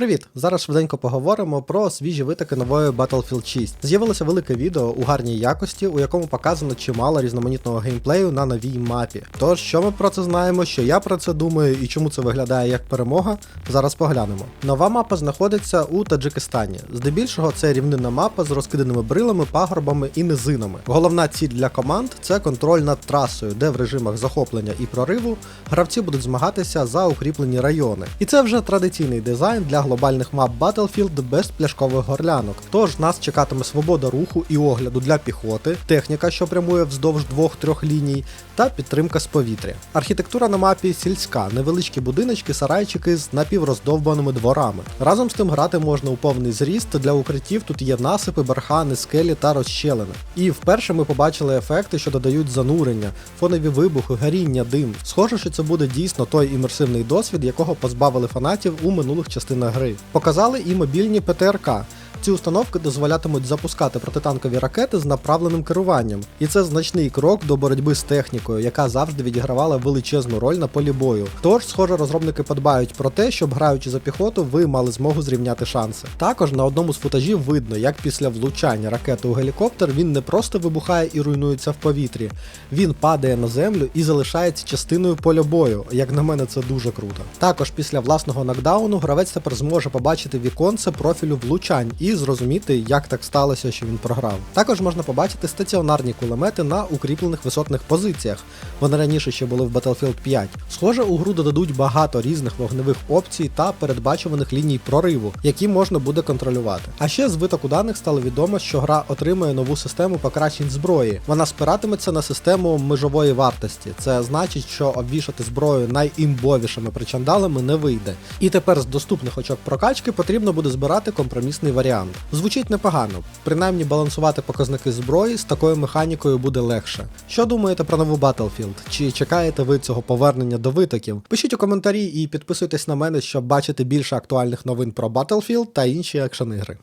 Привіт! Зараз швиденько поговоримо про свіжі витоки нової Battlefield 6. З'явилося велике відео у гарній якості, у якому показано чимало різноманітного геймплею на новій мапі. Тож, що ми про це знаємо, що я про це думаю і чому це виглядає як перемога, зараз поглянемо. Нова мапа знаходиться у Таджикистані. Здебільшого це рівнинна мапа з розкиданими брилами, пагорбами і низинами. Головна ціль для команд це контроль над трасою, де в режимах захоплення і прориву гравці будуть змагатися за укріплені райони. І це вже традиційний дизайн для глобальних мап Battlefield без пляшкових горлянок. Тож нас чекатиме свобода руху і огляду для піхоти, техніка, що прямує вздовж двох-трьох ліній, та підтримка з повітря. Архітектура на мапі сільська, невеличкі будиночки, сарайчики з напівроздовбаними дворами. Разом з тим грати можна у повний зріст. Для укриттів тут є насипи, бархани, скелі та розщелини. І вперше ми побачили ефекти, що додають занурення, фонові вибухи, горіння, дим. Схоже, що це буде дійсно той імерсивний досвід, якого позбавили фанатів у минулих частинах. Показали і мобільні ПТРК. Ці установки дозволятимуть запускати протитанкові ракети з направленим керуванням, і це значний крок до боротьби з технікою, яка завжди відігравала величезну роль на полі бою. Тож, схоже, розробники подбають про те, щоб граючи за піхоту, ви мали змогу зрівняти шанси. Також на одному з футажів видно, як після влучання ракети у гелікоптер він не просто вибухає і руйнується в повітрі, він падає на землю і залишається частиною поля бою. Як на мене, це дуже круто. Також після власного нокдауну гравець тепер зможе побачити віконце профілю влучань і зрозуміти, як так сталося, що він програв. Також можна побачити стаціонарні кулемети на укріплених висотних позиціях. Вони раніше ще були в Battlefield 5. Схоже, у гру додадуть багато різних вогневих опцій та передбачуваних ліній прориву, які можна буде контролювати. А ще з витоку даних стало відомо, що гра отримує нову систему покращень зброї. Вона спиратиметься на систему межової вартості. Це значить, що обвішати зброю найімбовішими причандалами не вийде. І тепер з доступних очок прокачки потрібно буде збирати компромісний варіант. Звучить непогано, принаймні балансувати показники зброї з такою механікою буде легше. Що думаєте про нову Battlefield? Чи чекаєте ви цього повернення до витоків? Пишіть у коментарі і підписуйтесь на мене, щоб бачити більше актуальних новин про Battlefield та інші екшен ігри.